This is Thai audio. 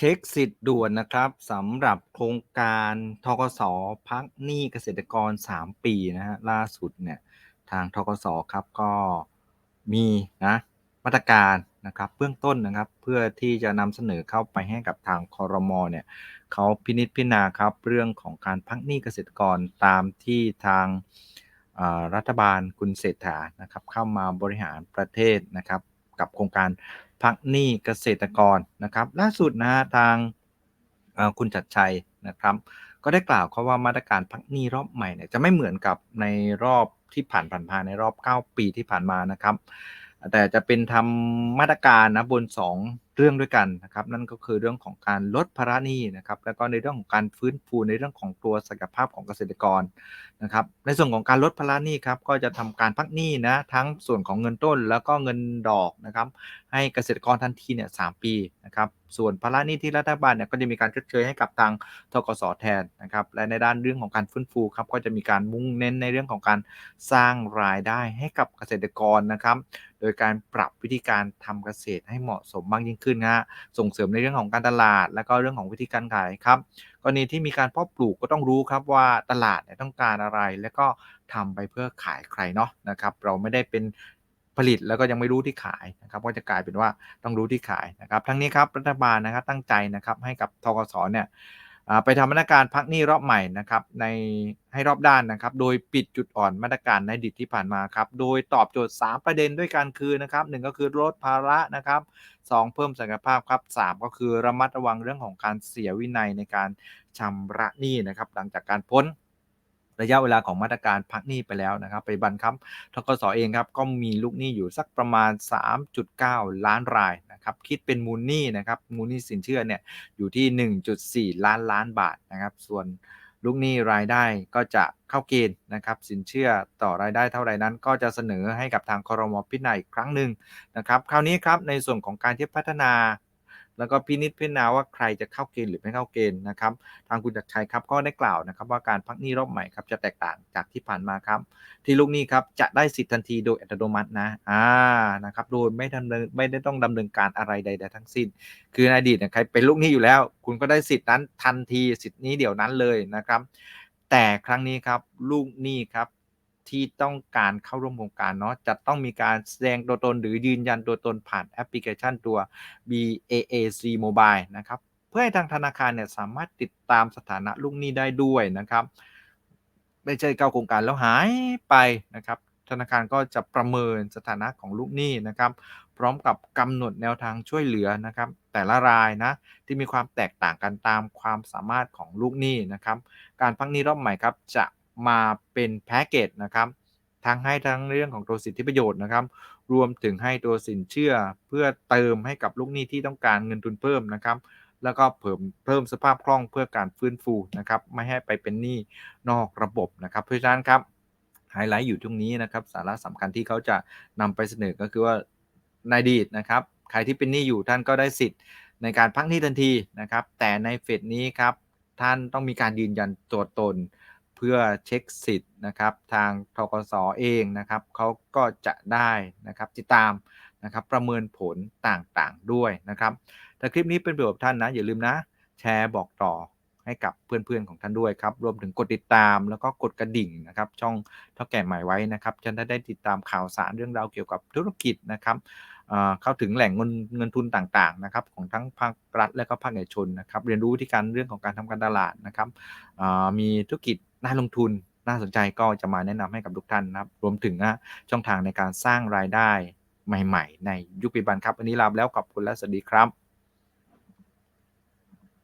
เช็คสิทธิ์ด่วนนะครับสำหรับโครงการทกสพักหนี้เกษตรกร 3 ปีนะฮะล่าสุดเนี่ยทางทกสครับก็มีนะมาตรการนะครับเบื้องต้นนะครับเพื่อที่จะนำเสนอเข้าไปให้กับทางคอรมอเนี่ยเขาพินิจพิจารณาครับเรื่องของการพักหนี้เกษตรกรตามที่ทางรัฐบาลคุณเศรษฐานะครับเข้ามาบริหารประเทศนะครับ กับโครงการพักหนี้เกษตรกรนะครับ ล่าสุดนะทางคุณจัดชัยนะครับ ก็ได้กล่าวเขาว่ามาตรการพักหนี้รอบใหม่เนี่ยจะไม่เหมือนกับในรอบที่ผ่านผ่านมาในรอบ 9 ปีที่ผ่านมานะครับ แต่จะเป็นทำมาตรการนะบน 2 เรื่องด้วยกันนะครับนั่นก็คือเรื่องของการลดภาระหนี้นะครับแล้วก็ในเรื่องของการฟื้นฟูในเรื่องของตัวศักยภาพของเกษตรกรนะครับในส่วนของการลดภาระหนี้ครับก็จะทำการพักหนี้นะทั้งส่วนของเงินต้นแล้วก็เงินดอกนะครับให้เกษตรกรทันทีเนี่ยสปีนะครับส่วนภาระหนี้ที่รัฐบาลเนี่ยก็จะมีการชดเชยให้กับทางทกสแทนนะครับและในด้านเรื่องของการฟื้นฟูครับก็จะมีการมุ่งเน้นในเรื่องของการสร้างรายได้ให้กับเกษตรกรนะครับโดยการปรับวิธีการทำเกษตรให้เหมาะสมมากยิ่งขึ้นนะฮะส่งเสริมในเรื่องของการตลาด แล้วก็เรื่องของวิธีการขายครับกรณีที่มีการเพาะปลูกก็ต้องรู้ครับว่าตลาดต้องการอะไร แล้วก็ทำไปเพื่อขายใครเนาะนะครับ เราไม่ได้เป็นผลิตแล้วก็ยังไม่รู้ที่ขายนะครับก็จะกลายเป็นว่าต้องรู้ที่ขายนะครับ ทั้งนี้ครับรัฐบาลนะครับตั้งใจนะครับให้กับทกศเนี่ย ไปทำมาตรการพักหนี้รอบใหม่นะครับในให้รอบด้านนะครับ โดยปิดจุดอ่อนมาตรการในอดีตที่ผ่านมาครับ โดยตอบโจทย์ 3 ประเด็นด้วยกันคือนะครับหนึ่งก็คือลดภาระนะครับสเพิ่มศักยภาพครับสก็คือระมัดระวังเรื่องของการเสียวินัยในการชำระหนี้นะครับ หลังจากการพ้น ระยะเวลาของมาตรการพักหนี้ไปแล้วนะครับไปบันครับทกสเองครับก็มีลูกหนี้อยู่สักประมาณ 3.9 ล้านรายนะครับคิดเป็นมูลหนี้นะครับมูลหนี้สินเชื่อเนี่ยอยู่ที่ 1.4 ล้านล้านบาทนะครับส่วนลูกหนี้รายได้ก็จะเข้าเกณฑ์นะครับสินเชื่อต่อรายได้เท่าไรนั้น ก็จะเสนอให้กับทางครมพิจารณาอีกครั้งหนึ่งนะครับคราวนี้ครับในส่วนของการที่พัฒนา แล้วก็พินิจพิจารณาว่าใครจะเข้าเกณฑ์หรือไม่เข้าเกณฑ์นะครับ ทางคุณจักรชัยครับก็ได้กล่าวนะครับ ว่าการพักหนี้รอบใหม่ครับจะแตกต่างจากที่ผ่านมาครับ ที่ลูกหนี้ครับจะได้สิทธิ์ทันทีโดยอัตโนมัตินะอ่านะครับโดยไม่ดำเนินไม่ได้ต้องดำเนินการอะไรใดๆทั้งสิ้น คือในอดีตนี่ยใครเป็นลูกหนี้อยู่แล้ว คุณก็ได้สิทธิ์นั้นทันทีสิทธิ์นี้เดี๋ยวนั้นเลยนะครับ แต่ครั้งนี้ครับลูกหนี้ครับ ที่ต้องการเข้าร่วมโครงการเนาะจะต้องมีการแสดงตัวตนหรือยืนยันตัวตนผ่านแอปพลิเคชันตัว BAAC Mobile นะครับเพื่อให้ทางธนาคารเนี่ยสามารถติดตามสถานะลูกหนี้ได้ด้วยนะครับไม่ใช่เข้าโครงการแล้วหายไปนะครับธนาคารก็จะประเมินสถานะของลูกหนี้นะครับ พร้อมกับกำหนดแนวทางช่วยเหลือนะครับ แต่ละรายนะที่มีความแตกต่างกันตามความสามารถของลูกหนี้นะครับ การพักหนี้รอบใหม่ครับจะ มาเป็นแพ็กเกจนะครับทั้งให้ทั้งเรื่องของตัวสิทธิประโยชน์นะครับ รวมถึงให้ตัวสินเชื่อเพื่อเติมให้กับลูกหนี้ที่ต้องการเงินทุนเพิ่มนะครับ แล้วก็เพิ่มเพิ่มสภาพคล่องเพื่อการฟื้นฟูนะครับ ไม่ให้ไปเป็นหนี้นอกระบบนะครับ เพราะฉะนั้นครับไฮไลท์อยู่ตรงนี้นะครับ สาระสำคัญที่เขาจะนำไปเสนอก็คือว่าในอดีตนะครับ ใครที่เป็นหนี้อยู่ท่านก็ได้สิทธิ์ในการพักหนี้ทันทีนะครับ แต่ในเฟสนี้ครับท่านต้องมีการยืนยันตัวตน เพื่อเช็คสิทธิ์นะครับ ทางทกสเองนะครับเขาก็จะได้นะครับติดตามนะครับประเมินผลต่างๆด้วยนะครับ ถ้าคลิปนี้เป็นประโยชน์ท่านนะ อย่าลืมนะ แชร์บอกต่อให้กับเพื่อนๆของท่านด้วยครับ รวมถึงกดติดตามแล้วก็กดกระดิ่งนะครับ ช่องเท่าแก่ใหม่ไว้นะครับจะได้ได้ติดตามข่าวสารเรื่องราวเกี่ยวกับธุรกิจนะครับเข้าถึงแหล่งเงินเงินทุนต่างๆนะครับของทั้งภาครัฐและก็ภาคเอกชนนะครับ เรียนรู้วิธีการเรื่องของการทำการตลาดนะครับมีธุรกิจ น่าลงทุนน่าสนใจก็จะมาแนะนำให้กับทุกท่านนะครับ รวมถึงนะช่องทางในการสร้างรายได้ใหม่ ๆ ในยุคปัจจุบันครับวันนี้ลาไปแล้วขอบคุณและสวัสดีครับ